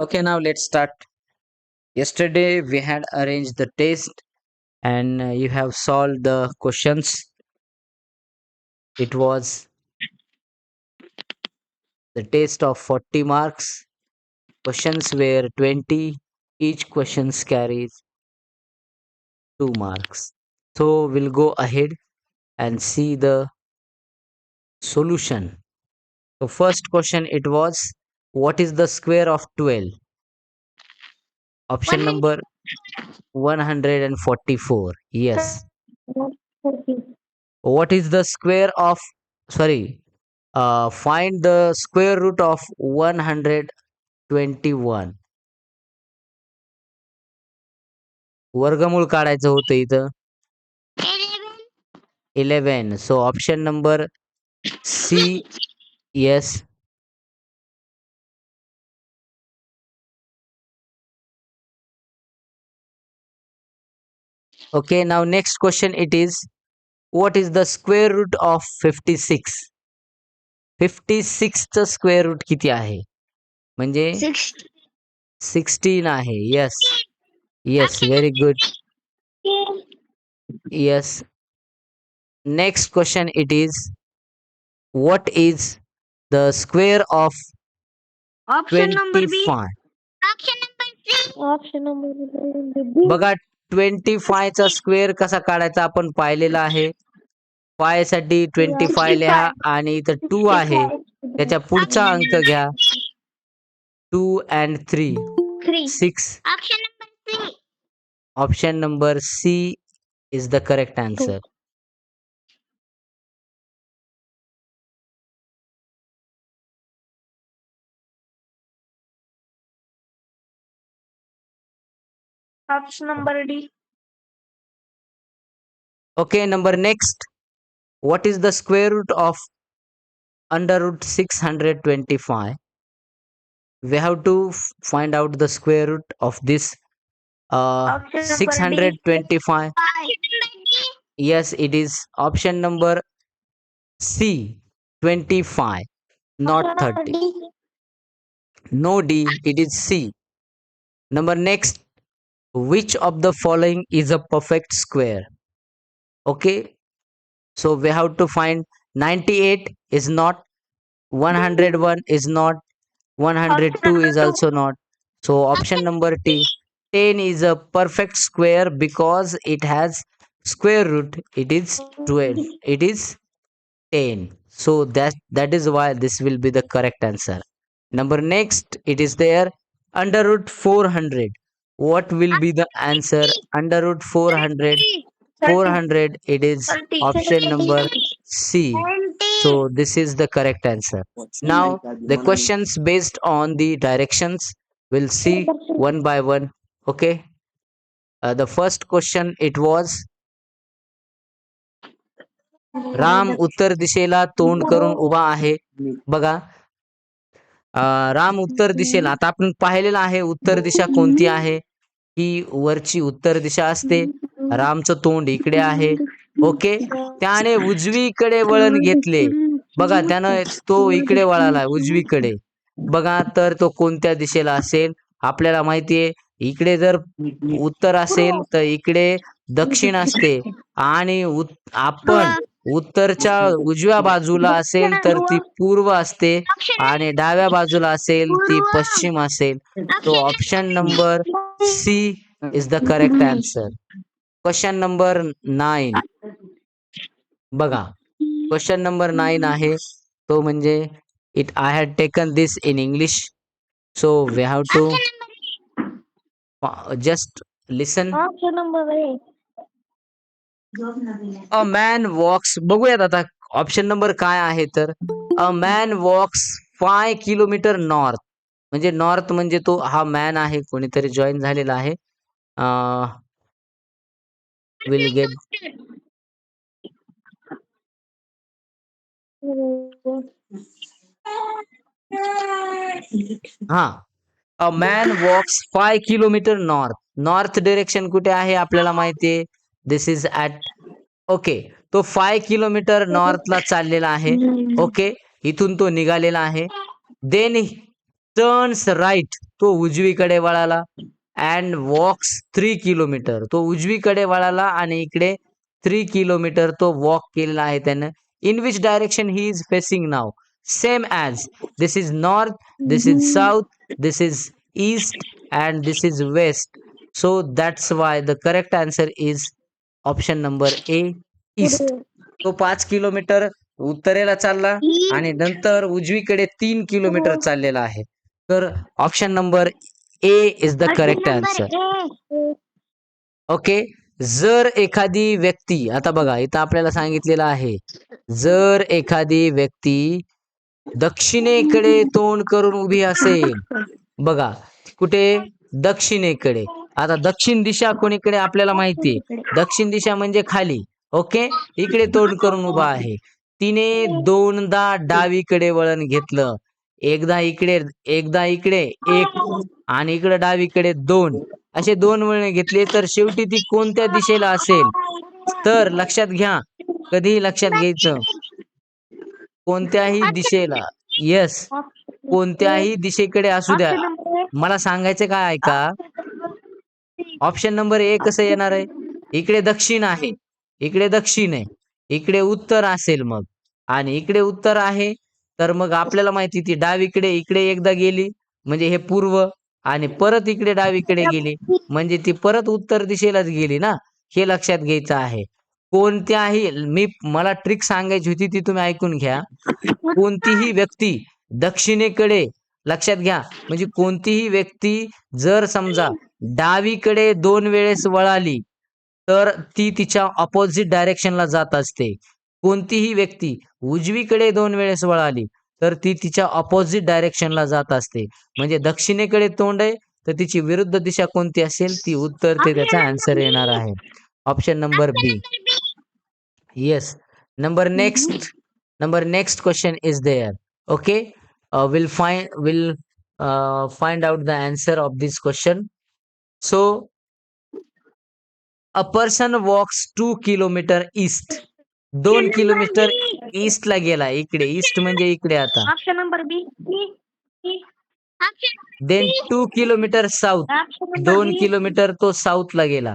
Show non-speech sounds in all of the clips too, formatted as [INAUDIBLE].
Okay, now let's start. Yesterday we had arranged the test and uh, you have solved the questions. It was the test of 40 marks. Questions were 20. Each questions carries 2 marks. So we'll go ahead and see the solution. So first question it was what is the square of 12? Option number 144. Yes. What is the square of sorry uh, find the square root of 121 वर्गमूळ काढायचं होतं इथं eleven so option number C yes okay now next question it is what is the square root of 56 56 चं square route किती आहे म्हणजे Six. Sixteen आहे yes yes very good yes next question it is what is the square of Option number B. 25 Option number C. Option number B. बघा Twenty चा square कसा काढायचा आपण पाहिलेला आहे. फायसाठी ट्वेंटी फाय लिहा आणि इथं टू आहे. त्याच्या पुढचा अंक घ्या. Two and three. Six. Option number C is the correct answer Option number D. Okay, number next. What is the square root of under root 625? We have to find out the square root of this uh, Option number D. 625. Yes, it is option number C, 25, not 30. No D, it is C. Number next, which of the following is a perfect square? Okay, so we have to find 98 is not, 101 is not, 102 is also not. So option number T, 10 is a perfect square because it has square root. It is 12. It is 10. So that that is why this will be the correct answer. Number next, it is there under root 400. What will be the answer? Under root 400. 400 it is option number C. So this is the correct answer. Now the questions based on the directions we'll see one by one. Okay. Uh, the first question it was Ram उत्तर दिशेला तोंड करून उभा आहे बघा राम उत्तर दिशेला आता आपण पाहिलेलं आहे उत्तर दिशा कोणती आहे ही वरची उत्तर दिशा असते. रामचं तोंड इकडे आहे. ओके? त्याने उजवीकडे वळण घेतले. बघा त्यानं तो इकडे वळाला उजवीकडे. बघा तर तो कोणत्या दिशेला असेल? आपल्याला माहितीये इकडे जर उत्तर असेल तर इकडे दक्षिण असते. आणि आपण उत्तरच्या उजव्या बाजूला असेल तर ती पूर्व असते. आणि डाव्या बाजूला असेल ती पश्चिम असेल. तो option number C is the correct answer question number nine बघा क्वेश्चन नंबर नाईन आहे. तो म्हणजे it I had taken this in English so we have to just listen Option number A. A man walks बघूयात आता option number काय आहे तर a man walks five kilometre north म्हणजे नॉर्थ म्हणजे तो हा मॅन आहे कोणीतरी जॉईन झालेला आहे. विल गेट हा. A man walks five kilometre north. North direction कुठे आहे आपल्याला माहितीये दिस इज ऍट ओके तो फाय किलोमीटर नॉर्थला चाललेला आहे. [LAUGHS] ओके इथून तो निघालेला आहे. देन टर्न्स राईट तो उजवीकडे वळाला अँड वॉक्स थ्री किलोमीटर तो उजवीकडे वळाला आणि इकडे थ्री किलोमीटर तो वॉक केलेला आहे त्यानं. In which direction he is facing now same as this is north this is south this is east and this is west so that's why the correct answer is option number A east तो पाच kilometre उत्तरेला चालला आणि नंतर उजवीकडे तीन kilometre चाललेला आहे. तर option number A is the correct answer okay जर एखादी व्यक्ती आता बघा इथं आपल्याला सांगितलेलं आहे. जर एखादी व्यक्ती दक्षिणेकडे तोंड करून उभी असेल बघा कुठे? दक्षिणेकडे. आता दक्षिण दिशा कोणीकडे आपल्याला माहिती आहे? दक्षिण दिशा म्हणजे खाली. ओके इकडे तोंड करून उभा आहे. तिने दोनदा डावीकडे वळण घेतलं. एकदा इकडे एकदा इकडे एक आणि इकडे डावीकडे दोन. असे दोन वळणे घेतले तर शेवटी ती कोणत्या दिशेला असेल? तर लक्षात घ्या कधीही लक्षात घ्यायचं. कोणत्याही दिशेला येस कोणत्याही दिशेकडे असू द्या. मला सांगायचं काय ऐका. ऑप्शन नंबर ए कसं येणार आहे? इकडे दक्षिण आहे. इकडे दक्षिण आहे. इकडे उत्तर असेल मग. आणि इकडे उत्तर आहे. तर मग आपल्याला माहिती ती डावीकडे इकडे एकदा गेली म्हणजे हे पूर्व आणि परत इकडे डावीकडे गेली. म्हणजे ती परत उत्तर दिशेलाच गेली ना हे लक्षात घ्यायचं आहे. कोणत्याही मी मला ट्रिक सांगायची होती ती तुम्ही ऐकून घ्या. कोणतीही व्यक्ती दक्षिणेकडे लक्षात घ्या म्हणजे कोणतीही व्यक्ती जर समजा डावीकडे दोन वेळेस वळाली तर ती तिच्या ऑपोजिट डायरेक्शनला जात असते. कोणतीही व्यक्ती उजवीकडे दोन वेळेस वळाली तर ती तिच्या ऑपोजिट डायरेक्शनला जात असते. म्हणजे दक्षिणेकडे तोंड आहे तर तिची विरुद्ध दिशा कोणती असेल ती उत्तर ते त्याचा आन्सर येणार आहे. Option number B yes number next question is there. Okay? Uh, we'll find we'll uh, find out the answer of this question. So a person walks two kilometer east. दोन किलोमीटर ईस्ट ला गेला इकडे east म्हणजे इकडे आता. Option number B then two kilometre south दोन kilometre तो साऊथला गेला.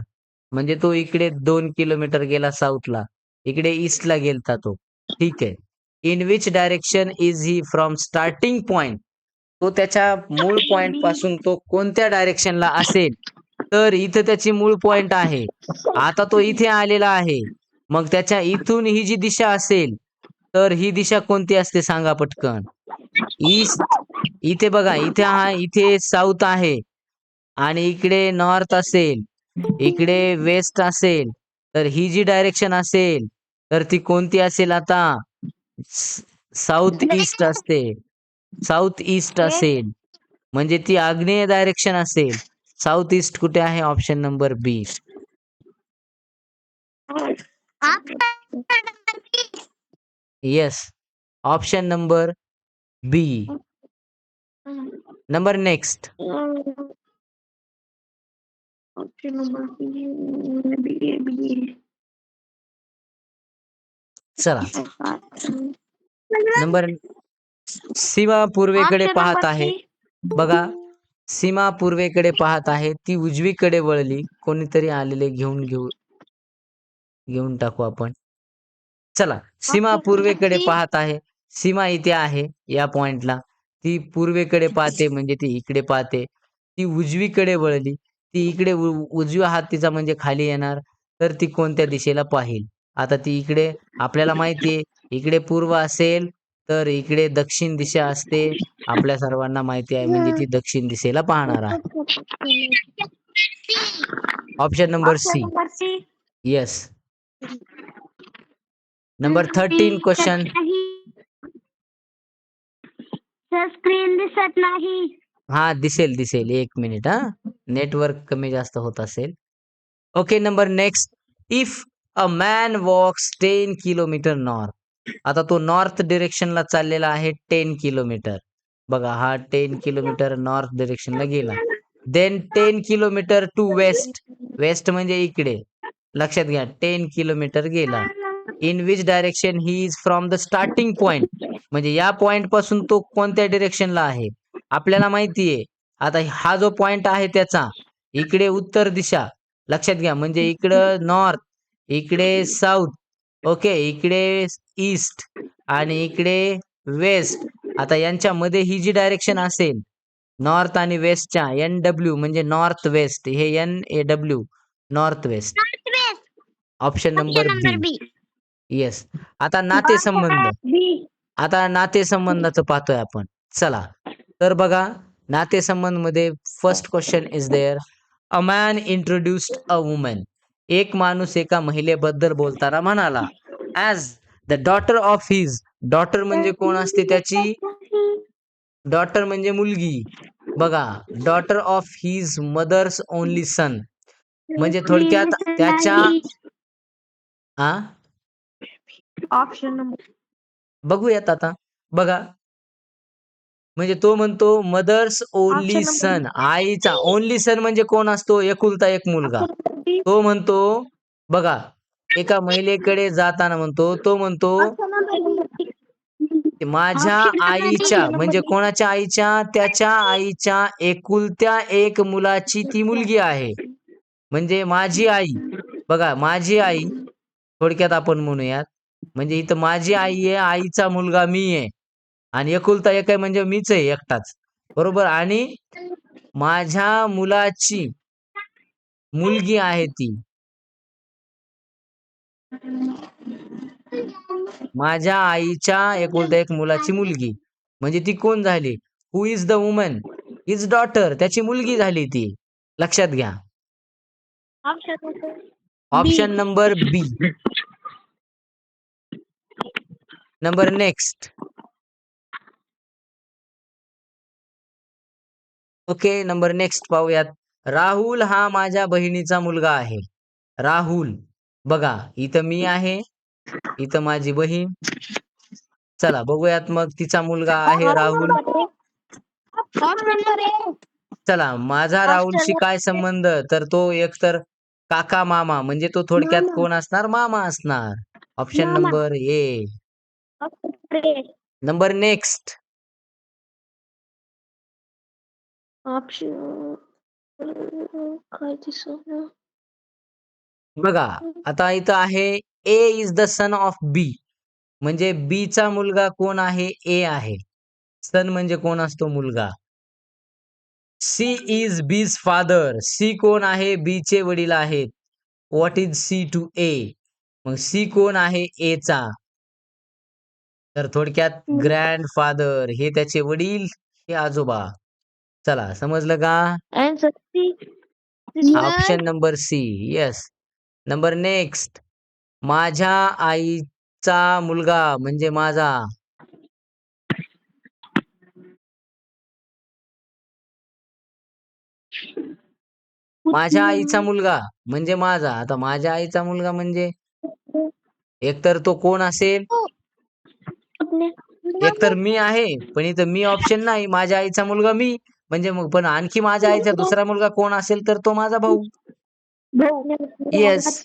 म्हणजे तो इकडे दोन किलोमीटर गेला साऊथला इकडे ईस्टला गेलता तो. ठीक आहे. In which direction is he from starting point तो त्याच्या मूळ पॉइंटपासून तो कोणत्या डायरेक्शनला असेल? तर इथं त्याची मूळ पॉइंट आहे. आता तो इथे आलेला आहे. मग त्याच्या इथून ही जी दिशा असेल तर ही दिशा कोणती असते सांगा पटकन. ईस्ट इथे बघा इथे हा इथे साऊथ आहे. आणि इकडे नॉर्थ असेल इकडे वेस्ट असेल तर ही जी डायरेक्शन असेल तर ती कोणती असेल आता? साऊथ ईस्ट असते. साऊथ ईस्ट असेल. म्हणजे ती आग्नेय डायरेक्शन असेल. साऊथ ईस्ट कुठे आहे? Option number B yes option number B number next option number B B चला. नंबर सीमा पूर्वेकडे पाहत आहे. बघा सीमा पूर्वेकडे पाहत आहे. ती उजवीकडे वळली. कोणीतरी आलेले घेऊन घेऊ. घेऊन टाकू आपण. चला सीमा पूर्वेकडे पाहत आहे. सीमा इथे आहे या पॉइंटला ती पूर्वेकडे पाहते म्हणजे ती इकडे पाहते. ती उजवीकडे वळली. ती इकडे उ- उजवा हात तिचा म्हणजे खाली येणार. तर ती कोणत्या दिशेला पाहिल? आता ती इकडे आपल्याला माहितीये इकडे पूर्व असेल तर इकडे दक्षिण दिशा असते. आपल्या सर्वांना माहिती आहे म्हणजे ती दक्षिण दिशेला पाहणार आहे. Option number C number number thirteen question screen दिसत नाही. हा दिसेल दिसेल. एक मिनिट हा. नेटवर्क कमी जास्त होत असेल. Okay number next if a man walks ten kilometre north आता तो नॉर्थ डिरेक्शनला चाललेला आहे टेन किलोमीटर बघा हा टेन किलोमीटर नॉर्थ डिरेक्शनला गेला. Then ten kilometre to west west म्हणजे इकडे. लक्षात घ्या टेन किलोमीटर गेला. In which direction he is from the starting point म्हणजे या पॉइंटपासून तो कोणत्या डिरेक्शनला आहे? आपल्याला माहितीये आता हा जो पॉइंट आहे त्याचा इकडे उत्तर दिशा. लक्षात घ्या म्हणजे इकडं नॉर्थ इकडे साऊथ ओके इकडे ईस्ट आणि इकडे वेस्ट आता यांच्यामध्ये ही जी डायरेक्शन असेल नॉर्थ आणि वेस्टच्या एन डब्ल्यू म्हणजे नॉर्थ वेस्ट हे N A W north west option number B. Yes. आता नातेसंबंध. आता नातेसंबंधाचं पाहतोय आपण. चला. तर बघा नातेसंबंधमध्ये first question is there a man introduced a woman एक माणूस एका महिलेबद्दल बोलताना म्हणाला as the daughter of his daughter म्हणजे कोण असते त्याची? डॉटर म्हणजे मुलगी. बघा daughter of his mother's only son म्हणजे थोडक्यात त्याच्या आ ऑप्शन नंबर बघूयात आता. बघा. म्हणजे तो म्हणतो mother's only Option number son आईचा. ओनली सन म्हणजे कोण असतो? एकुलता एक मुलगा. तो म्हणतो बघा. एका महिलेकडे जाताना म्हणतो तो म्हणतो माझ्या आईच्या म्हणजे कोणाच्या आईच्या? त्याच्या आईच्या एकुलत्या एक मुलाची ती मुलगी आहे. म्हणजे माझी आई. बघा माझी आई थोडक्यात आपण म्हणूयात. म्हणजे इथं माझी आई आहे आईचा मुलगा मी आहे. आणि एकुलता एक आहे म्हणजे मीच आहे एकटाच. बरोबर? आणि माझ्या मुलाची मुलगी आहे ती. माझ्या आईच्या एकुलता एक मुलाची मुलगी. म्हणजे ती कोण झाली? Who is the woman is daughter त्याची मुलगी झाली ती. लक्षात घ्या. Option number B number next okay number next पाहूयात. राहुल हा माझ्या बहिणीचा मुलगा आहे. राहुल बघा इथं मी आहे इथं माझी बहीण. चला बघूयात मग तिचा मुलगा आहे राहुल. चला माझा राहुलशी काय संबंध? तर तो एकतर काका मामा म्हणजे तो थोडक्यात मामा. कोण असणार? मामा असणार. ऑप्शन मामा. Number A number next option काय दिसत बघा आता इथं आहे A is the son of B म्हणजे बी चा मुलगा कोण आहे? ए आहे. सन म्हणजे कोण असतो? मुलगा. C is B's father. C कोण आहे? बी चे वडील आहेत. What is C to A मग सी कोण आहे? ए चा. तर थोडक्यात. ग्रँड फादर हे त्याचे वडील हे आजोबा. चला समजलं का? Option number C yes number next माझ्या आईचा मुलगा म्हणजे माझा. माझ्या आईचा मुलगा म्हणजे माझा. आता माझ्या आईचा मुलगा म्हणजे? एकतर तो कोण असेल? एकतर मी आहे पण इथं मी ऑप्शन नाही. माझ्या आईचा मुलगा मी. म्हणजे मग पण आणखी माझ्या आईचा दुसरा मुलगा कोण असेल तर तो माझा भाऊ. येस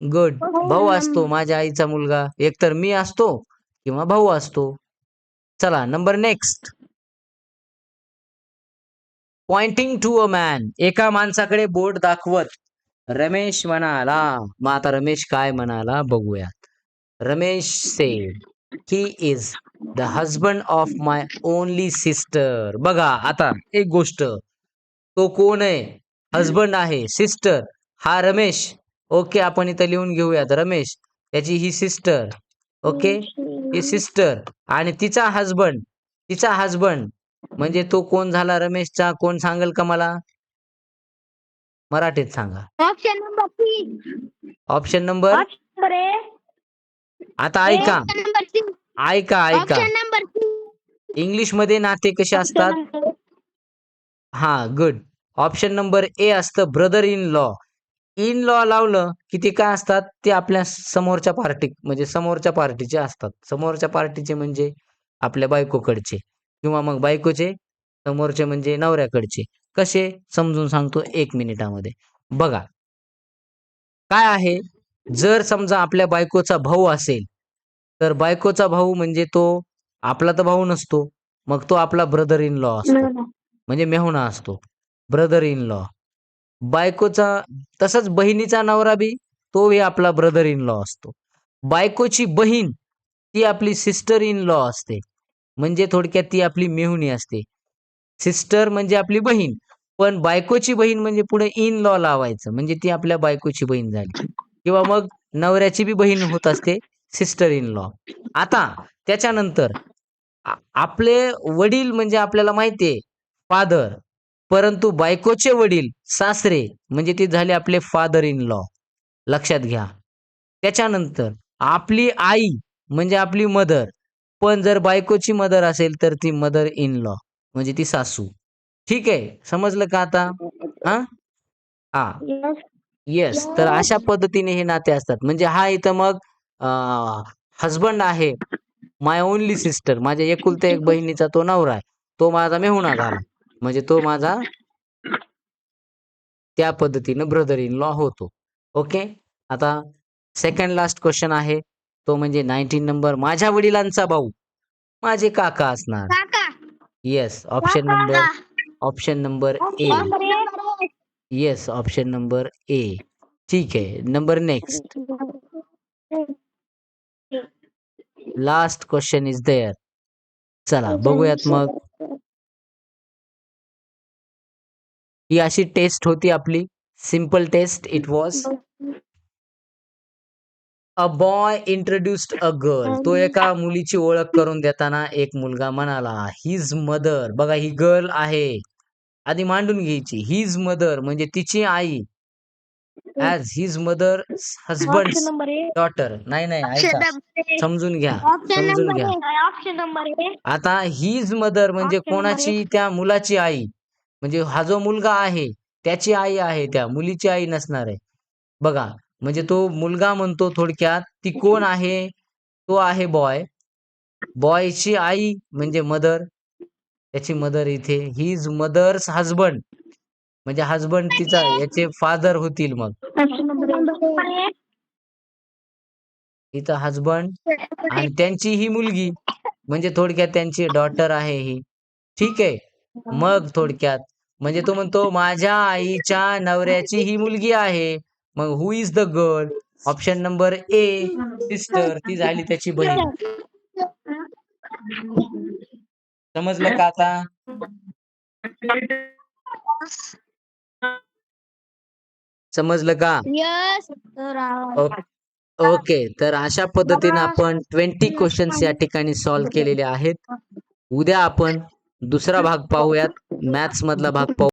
गुड भाऊ असतो माझ्या आईचा मुलगा. एकतर मी असतो किंवा भाऊ असतो. चला number next pointing to a man एका माणसाकडे बोट दाखवत. रमेश म्हणाला मग आता रमेश काय म्हणाला बघूयात. Ramesh say he is the husband of my only sister बघा आता एक गोष्ट. तो कोण आहे? हजबंड आहे. सिस्टर हा रमेश. ओके आपण इथं लिहून घेऊयात. रमेश त्याची ही सिस्टर ओके ही सिस्टर आणि तिचा हजबंड तिचा हजबंड म्हणजे तो कोण झाला रमेशचा? कोण सांगेल का मला? मराठीत सांगा. Option number C option number आता ऐका. ऐका ऐका. ऑप्शन नंबर सी इंग्लिशमध्ये नाते कसे असतात? हा गुड ऑप्शन नंबर ए असतं brother in law in law लावलं की ते काय असतात? ते आपल्या समोरच्या पार्टी म्हणजे समोरच्या पार्टीचे असतात. समोरच्या पार्टीचे म्हणजे आपल्या बायकोकडचे. किंवा मग बायकोचे समोरचे म्हणजे नवऱ्याकडचे. कसे? समजून सांगतो एक मिनिटामध्ये. बघा. काय आहे? जर समजा आपल्या बायकोचा भाऊ असेल तर बायकोचा भाऊ म्हणजे तो आपला तर भाऊ नसतो मग तो आपला ब्रदर इन लॉ असतो. म्हणजे मेहुणा असतो. ब्रदर इन लॉ बायकोचा तसंच बहिणीचा नवरा बी तोही आपला ब्रदर इन लॉ असतो. बायकोची बहीण ती आपली सिस्टर इन लॉ असते. म्हणजे थोडक्यात ती आपली मेहुणी असते. सिस्टर म्हणजे आपली बहीण. पण बायकोची बहीण म्हणजे पुढे इन लॉ लावायचं. म्हणजे ती आपल्या बायकोची बहीण झाली. किंवा मग नवऱ्याची बी बहीण होत असते सिस्टर इन लॉ आता त्याच्यानंतर आपले वडील म्हणजे आपल्याला माहितीये फादर परंतु बायकोचे वडील सासरे म्हणजे ते झाले आपले फादर इन लॉ लक्षात घ्या. त्याच्यानंतर आपली आई म्हणजे आपली मदर पण जर बायकोची मदर असेल तर ती मदर इन लॉ म्हणजे ती सासू. ठीक आहे? समजलं का आता? हा? हा. येस तर अशा पद्धतीने हे नाते असतात. म्हणजे हा इथं मग हजबंड आहे माय ओनली सिस्टर माझ्या एकुलत्या एक बहिणीचा तो नवरा आहे. तो माझा मेहुणा झाला. म्हणजे तो माझा त्या पद्धतीनं ब्रदर इन लॉ होतो. ओके आता सेकंड लास्ट क्वेश्चन आहे. तो म्हणजे नाईन्टीन नंबर माझ्या वडिलांचा भाऊ. माझे काका असणार. Yes option number option number A yes option number A ठीक आहे. Number next last question is there चला बघूयात मग. ही अशी टेस्ट होती आपली. Simple test it was a boy introduced a girl तो एका मुलीची ओळख करून देताना एक मुलगा म्हणाला हिज मदर बघा ही गर्ल आहे. आधी मांडून घ्यायची. हिज मदर म्हणजे तिची आई. As his mother husband daughter नाही नाही ऐका. समजून घ्या. समजून घ्या. ऑप्शन नंबर आता हीज मदर म्हणजे कोणाची? त्या मुलाची आई. म्हणजे हा जो मुलगा आहे त्याची आई आहे त्या मुलीची आई नसणार आहे. बघा म्हणजे तो मुलगा म्हणतो थोडक्यात ती कोण आहे? तो आहे बॉय. बॉयची आई म्हणजे मदर. त्याची मदर इथे. His mother's husband. म्हणजे हजबंड तिचा याचे फादर होतील मग. ऑप्शन इथं हजबंड आणि त्यांची ही मुलगी. म्हणजे थोडक्यात त्यांची डॉटर आहे ही. ठीक आहे. मग थोडक्यात. म्हणजे तो म्हणतो माझ्या आईच्या नवऱ्याची ही मुलगी आहे. मग who is the girl option number A sister ती झाली त्याची बहीण. समजलं का आता? समजलं का? ओके तर अशा पद्धतीने आपण ट्वेंटी क्वेश्चन्स या ठिकाणी सॉल्व्ह केलेले आहेत. उद्या आपण दुसरा भाग पाहूयात. मॅथ्स मधला भाग पाहू